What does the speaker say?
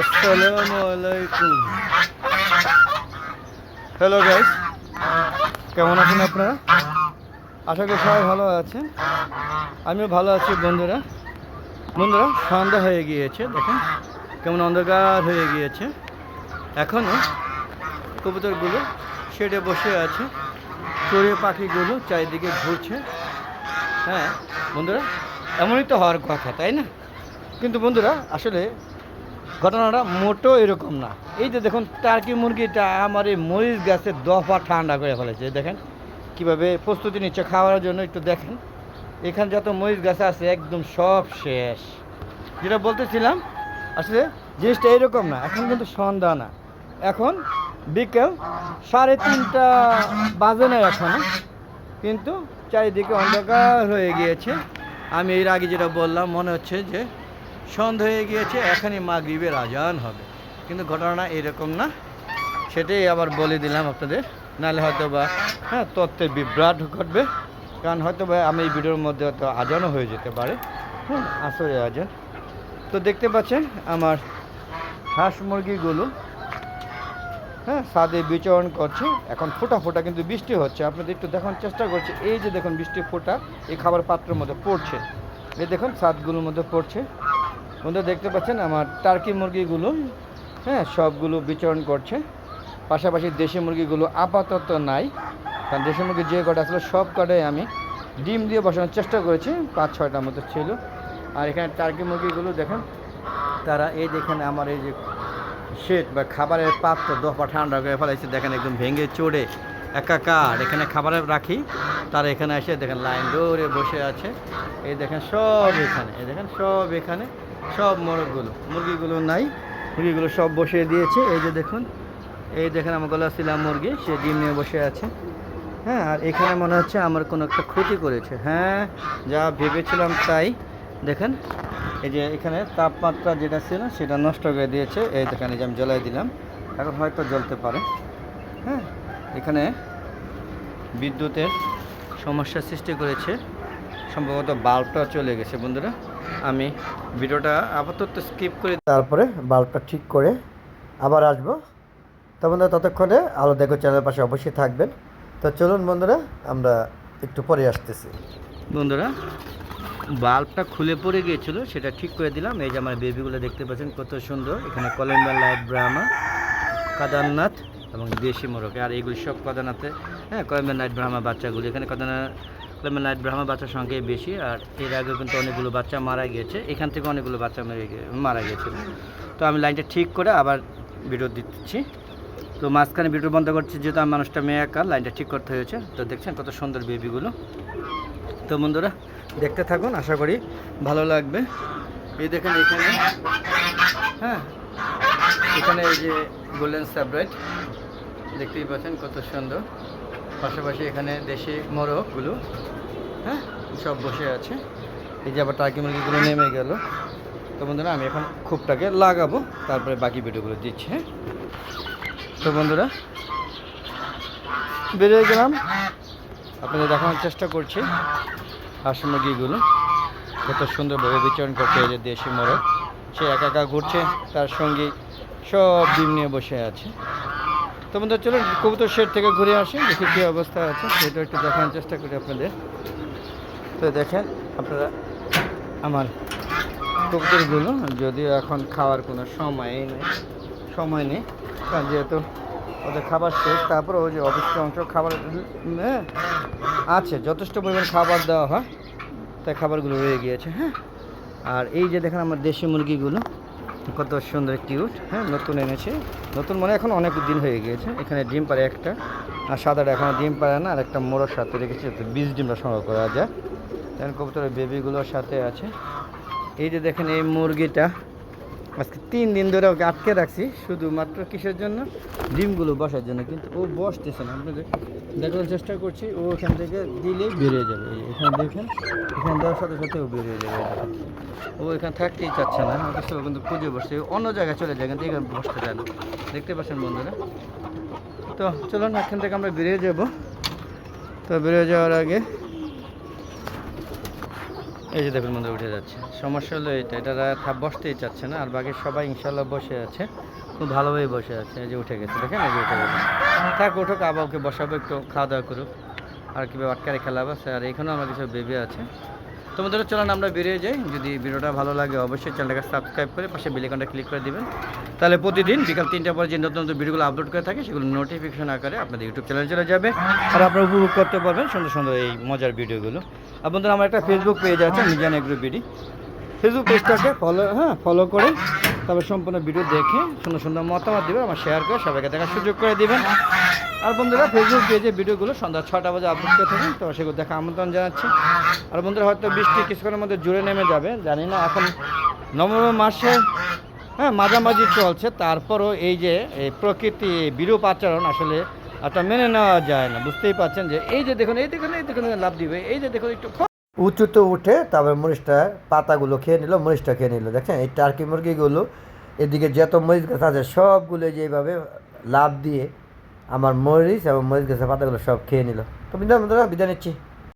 আসসালামু আলাইকুম। Hello guys কেমন আছেন আপনারা? আশা করি সবাই ভালো আছেন। আমিও ভালো আছি, বন্ধুরা। বন্ধুরা, সন্ধ্যা হয়ে গিয়েছে, দেখেন। কেমন অন্ধকার হয়ে গিয়েছে। এখনও কবুতরগুলো শেডে বসে আছে। চড়িয়ে পাখিগুলো চারিদিকে ঘুরছে। হ্যাঁ বন্ধুরা, এমনই তো হওয়ার কথা, তাই না? কিন্তু বন্ধুরা, আসলে ঘটনাটা মোটো এরকম না। এই যে দেখুন, টার্কি মুরগিটা আমার এই মরিচ গাছের দফা ঠান্ডা করে ফেলেছে দেখেন। কীভাবে প্রস্তুতি নিচ্ছে খাওয়ার জন্য একটু দেখেন। এখানে যত মরিচ গাছ আছে, একদম সব শেষ। যেটা বলতেছিলাম, আসলে জিনিসটা এরকম না, এখন কিন্তু সন্ধ্যা না। এখন বিকেল সাড়ে তিনটা বাজে না এখনও, কিন্তু চারিদিকে অন্ধকার হয়ে গিয়েছে। আমি এর আগে যেটা বললাম, মনে হচ্ছে যে সন্ধ্যা হয়ে গিয়েছে, এখনই মাগরিবের আজান হবে। কিন্তু ঘটনা এরকম না। সেটাই আবার বলে দিলাম আপনাদের। নাহলে হয়তো বা হ্যাঁ তত্ত্বের বিভ্রাট ঘটবে। কারণ হয়তো বা আমি এই ভিডিওর মধ্যে হয়তো আজানও হয়ে যেতে পারে। হ্যাঁ আসলে আজান। তো দেখতে পাচ্ছেন আমার হাঁস মুরগিগুলো হ্যাঁ সাদে বিচরণ করছে। এখন ফোটা ফোটা কিন্তু বৃষ্টি হচ্ছে। আপনাদের একটু দেখানোর চেষ্টা করছে। এই যে দেখুন, বৃষ্টি ফোটা এই খাবার পাত্রের মধ্যে পড়ছে। এই দেখুন, সাদগুলোর মধ্যে পড়ছে। বন্ধু দেখতে পাচ্ছেন আমার টার্কি মুরগিগুলো হ্যাঁ সবগুলো বিচরণ করছে। পাশাপাশি দেশি মুরগিগুলো আপাতত নাই। কারণ দেশি মুরগি যে কটা আসলে সব কটাই আমি ডিম দিয়ে বসানোর চেষ্টা করেছি, পাঁচ, ছয়টার মতো ছিল। আর এখানে টার্কি মুরগিগুলো দেখেন, তারা এই দেখেন আমার এই যে শেড বা খাবারের পাত্র দফা ঠান্ডা করে ফেলাইছে, দেখেন একদম ভেঙে চড়ে, একাকার। এখানে খাবারে রাখি, তারা এখানে এসে দেখেন লাইন ধরে বসে আছে। এই দেখেন সব এখানে, এই দেখেন সব এখানে। সব মোরগগুলো, মুরগিগুলো নাই, মুরগিগুলো সব বসিয়ে দিয়েছে। এই যে দেখুন, এই দেখেন আমার গলা ছিলাম মুরগি, সে ডিম নিয়ে বসে আছে। হ্যাঁ আর এখানে মনে হচ্ছে আমার কোনো একটা ক্ষতি করেছে। হ্যাঁ যা ভেবেছিলাম তাই। দেখেন, এই যে এখানে তাপমাত্রা যেটা ছিল সেটা নষ্ট করে দিয়েছে। এই দেখেন, এই যে আমি জ্বলাই দিলাম। এখন হয়তো জ্বলতে পারে। হ্যাঁ এখানে বিদ্যুতের সমস্যা সৃষ্টি করেছে। সম্ভবত বাল্বটা চলে গেছে, বন্ধুরা। আমি ভিডিওটা আপাতত স্কিপ করে তারপরে বাল্বটা ঠিক করে আবার আসব। তো বন্ধুরা ততক্ষণে আলো দেখো চ্যানেলের পাশে অবশ্যই থাকবেন। তো চলুন বন্ধুরা আমরা একটু পরে আসতেছি। বন্ধুরা বাল্বটা খুলে পড়ে গিয়েছিল সেটা ঠিক করে দিলাম। এই যে আমার বেবিগুলো দেখতে পাচ্ছেন কত সুন্দর। এখানে কলেম্বা লাইট ব্রাহ্মা কাদারনাথ এবং দেশি মোরগ। আর এইগুলি সব কাদানাথে হ্যাঁ কলেম্বা লাইট ব্রাহ্মা বাচ্চাগুলি। এখানে কাদানা নাইট ব্রাহ্মা বাচ্চার সংখ্যাই বেশি, আর এর আগে কিন্তু অনেকগুলো বাচ্চা মারা গিয়েছে। এখান থেকে অনেকগুলো বাচ্চা মেরে গিয়েছিল তো আমি লাইনটা ঠিক করে আবার ভিডিও দিচ্ছি। তো মাঝখানে ভিডিও বন্ধ করছি, যেহেতু আমার মানুষটা মেয়ে একা, লাইনটা ঠিক করতে হয়েছে। তো দেখছেন কত সুন্দর বেবিগুলো তো বন্ধুরা, দেখতে থাকুন, আশা করি ভালো লাগবে। এই দেখেন এখানে হ্যাঁ এখানে এই যে গোল্ডেন স্যাব্রাইট দেখতেই পাচ্ছেন কত সুন্দর। পাশাপাশি এখানে দেশি মোরগগুলো হ্যাঁ সব বসে আছে। এই যে আবার টার্কি মুরগিগুলো নেমে গেল। তো বন্ধুরা, আমি এখন খুবটাকে লাগাবো, তারপরে বাকি ভিডিওগুলো দিচ্ছি হ্যাঁ। তো বন্ধুরা, বেরিয়ে গেলাম। আপনাদের দেখানোর চেষ্টা করছি, হাঁস মুরগিগুলো, কত সুন্দরভাবে বিচরণ করছে এই যে দেশি মোরগ। সে একা একা ঘুরছে, তার সঙ্গে সব ডিম নিয়ে বসে আছে। তো চলুন, কবুতর শেড থেকে ঘুরে আসি, দেখি কী অবস্থা আছে। সেটা একটু দেখানোর চেষ্টা করি আপনাদের। তো দেখেন, আপনারা আমার কবুতরগুলো, যদিও এখন খাওয়ার কোনো সময়ই নেই, সময় নেই, কারণ যেহেতু ওদের খাবার শেষ, তারপরে ওই যে অবশিষ্ট অংশ খাবার হ্যাঁ আছে, যথেষ্ট পরিমাণ খাবার দেওয়া হয়, তাই খাবারগুলো রয়ে গিয়েছে হ্যাঁ। আর এই যে দেখেন আমার দেশি মুরগিগুলো কত সুন্দর কিউট হ্যাঁ নতুন এনেছে। নতুন মানে এখন অনেক দিন হয়ে গিয়েছে। এখানে ডিম পারে একটা, আর সাদাটা এখানে ডিম পারে না, আর একটা মোড়ার সাথে রেখেছে বীজ ডিমটা সংগ্রহ করা যায়। কবুতরের বেবিগুলোর সাথে আছে। এই যে দেখেন এই মুরগিটা আজকে তিন দিন ধরে ওকে আটকে রাখছি, শুধুমাত্র কিসের জন্য? ডিমগুলো বসার জন্য, কিন্তু ও বসতেছে না। আপনাদের দেখার চেষ্টা করছি, ও এখান থেকে দিলেই বেরিয়ে যাবে। এখানে দেখেন, এখানে দেওয়ার সাথে সাথে ও বেরিয়ে যাবে। ও এখানে থাকতেই চাচ্ছে না, অথচ কিন্তু খুঁজে বসছে। অন্য জায়গায় চলে যায়, কিন্তু এখানে বসতে চায় না। দেখতে পাচ্ছেন বন্ধুরা? তো চলুন, এখান থেকে আমরা বেরিয়ে যাব। তো বেরিয়ে যাওয়ার আগে এই যে দেখুন বন্ধু উঠে যাচ্ছে। সমস্যা হলো এটা এটা বসতেই চাচ্ছে না, আর বাকি সবাই ইনশাল্লাহ বসে আছে, খুব ভালোভাবে বসে আছে। এই যে উঠে গেছে, দেখেন এই যে উঠে গেছে। থাক, উঠুক, আবার ওকে বসাবো, একটু খাওয়া দাওয়া করুক। আর কীভাবে আটকারে খেলাবো আর এখানেও আমার কিছু বেবি আছে। তোমাদের চলেন আমরা বেরিয়ে যাই। যদি ভিডিওটা ভালো লাগে, অবশ্যই চ্যানেলটাকে সাবস্ক্রাইব করে পাশে বেলিকনটা ক্লিক করে দিবেন। তাহলে প্রতিদিন বিকাল তিনটার পরে যে নতুন নতুন ভিডিওগুলো আপলোড করে থাকে, সেগুলো নোটিফিকেশন আকারে আপনাদের ইউটিউব চ্যানেলে চলে যাবে। আর আপনারা উপভোগ করতে পারবেন সুন্দর সুন্দর এই মজার ভিডিওগুলো। আর বন্ধুরা, আমার একটা ফেসবুক পেজ আছে মিজান এগ্রো বিডি ফেসবুক পেজটাকে ফলো হ্যাঁ ফলো করে তারপর সম্পূর্ণ ভিডিও দেখে সুন্দর সুন্দর মতামত দেবেন, আমার শেয়ার করে সবাইকে দেখার সুযোগ করে দিবেন। আর বন্ধুরা ফেসবুক পেজে ভিডিওগুলো সন্ধ্যা ছটা বাজে আপলোড করে থাকেন, তো সেগুলো দেখা আমন্ত্রণ জানাচ্ছি। আর বন্ধুরা, হয়তো বৃষ্টি কিছুক্ষণের মধ্যে জুড়ে নেমে যাবে, জানি না, এখন নভেম্বর মাসে হ্যাঁ মাঝামাঝি চলছে, তারপরও এই যে, এই প্রকৃতি বিরূপ আচরণ আসলে একটা মেনে নেওয়া যায় না, বুঝতেই পারছেন যে এই যে দেখুন, এই দেখুন এই দেখুন লাভ দিবে, এই যে দেখুন, একটু উঁচুতে উঠে তারপর মরিচটা, পাতাগুলো খেয়ে নিল, মরিচটা খেয়ে নিল দেখেন এই টার্কি মুরগিগুলো, এদিকে যত মরিচ গাছ আছে, সবগুলো যেভাবে লাভ দিয়ে আমার মরিচ এবং মরিচ গাছের পাতাগুলো সব খেয়ে নিল। তো বিধান বিদায় নিচ্ছি।